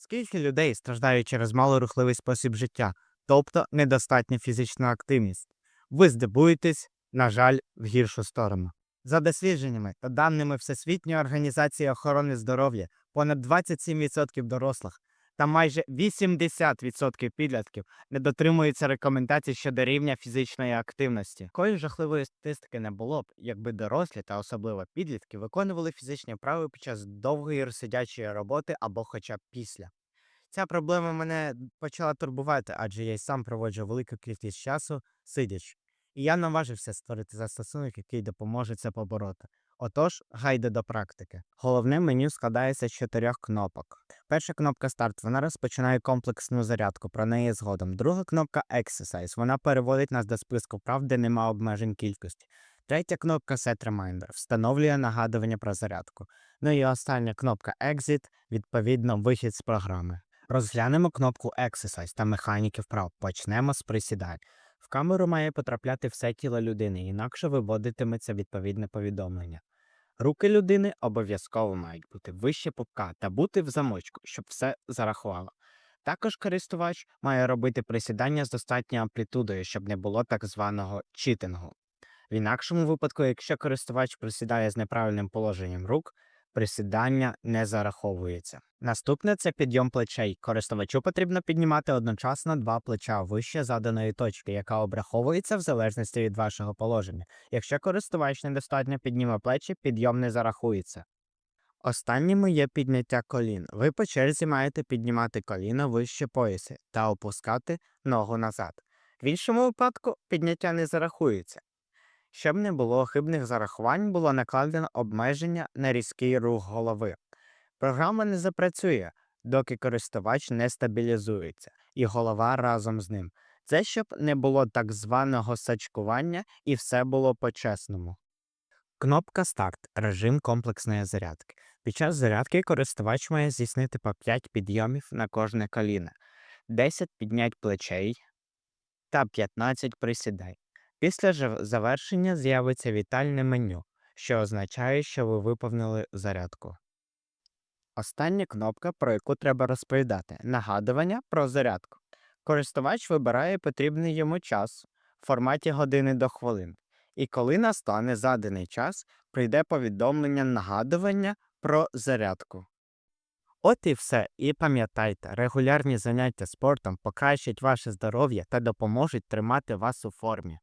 Скільки людей страждають через малорухливий спосіб життя, тобто недостатня фізична активність? Ви здивуєтесь, на жаль, в гіршу сторону. За дослідженнями та даними Всесвітньої організації охорони здоров'я, понад 27% дорослих та майже 80% підлітків не дотримуються рекомендацій щодо рівня фізичної активності. Такої жахливої статистики не було б, якби дорослі та особливо підлітки виконували фізичні вправи під час довгої розсидячої роботи або хоча б після. Ця проблема мене почала турбувати, адже я й сам проводжу велику кількість часу сидячи. І я наважився створити застосунок, який допоможе це побороти. Отож, гайди до практики. Головне меню складається з чотирьох кнопок. Перша кнопка старт, вона розпочинає комплексну зарядку, про неї згодом. Друга кнопка Exercise, вона переводить нас до списку прав, де нема обмежень кількості. Третя кнопка Set Reminder встановлює нагадування про зарядку. Ну і остання кнопка Exit, відповідно, вихід з програми. Розглянемо кнопку Exercise та механіки вправ. Почнемо з присідань. Камеру має потрапляти все тіло людини, інакше виводитиметься відповідне повідомлення. Руки людини обов'язково мають бути вище пупка та бути в замочку, щоб все зарахувало. Також користувач має робити присідання з достатньою амплітудою, щоб не було так званого читингу. В інакшому випадку, якщо користувач присідає з неправильним положенням рук, присідання не зараховується. Наступне це підйом плечей. Користувачу потрібно піднімати одночасно два плеча вище заданої точки, яка обраховується в залежності від вашого положення. Якщо користувач недостатньо підніме плечі, підйом не зарахується. Останнім є підняття колін. Ви по черзі маєте піднімати коліно вище пояса та опускати ногу назад. В іншому випадку підняття не зарахується. Щоб не було хибних зарахувань, було накладено обмеження на різкий рух голови. Програма не запрацює, доки користувач не стабілізується, і голова разом з ним. Це щоб не було так званого сачкування і все було по-чесному. Кнопка Старт режим комплексної зарядки. Під час зарядки користувач має здійснити по 5 підйомів на кожне коліно, 10 піднять плечей та 15 присідань. Після завершення з'явиться вітальне меню, що означає, що ви виповнили зарядку. Остання кнопка, про яку треба розповідати нагадування про зарядку. Користувач вибирає потрібний йому час в форматі години до хвилин. І коли настане заданий час, прийде повідомлення нагадування про зарядку. От і все. І пам'ятайте, регулярні заняття спортом покращать ваше здоров'я та допоможуть тримати вас у формі.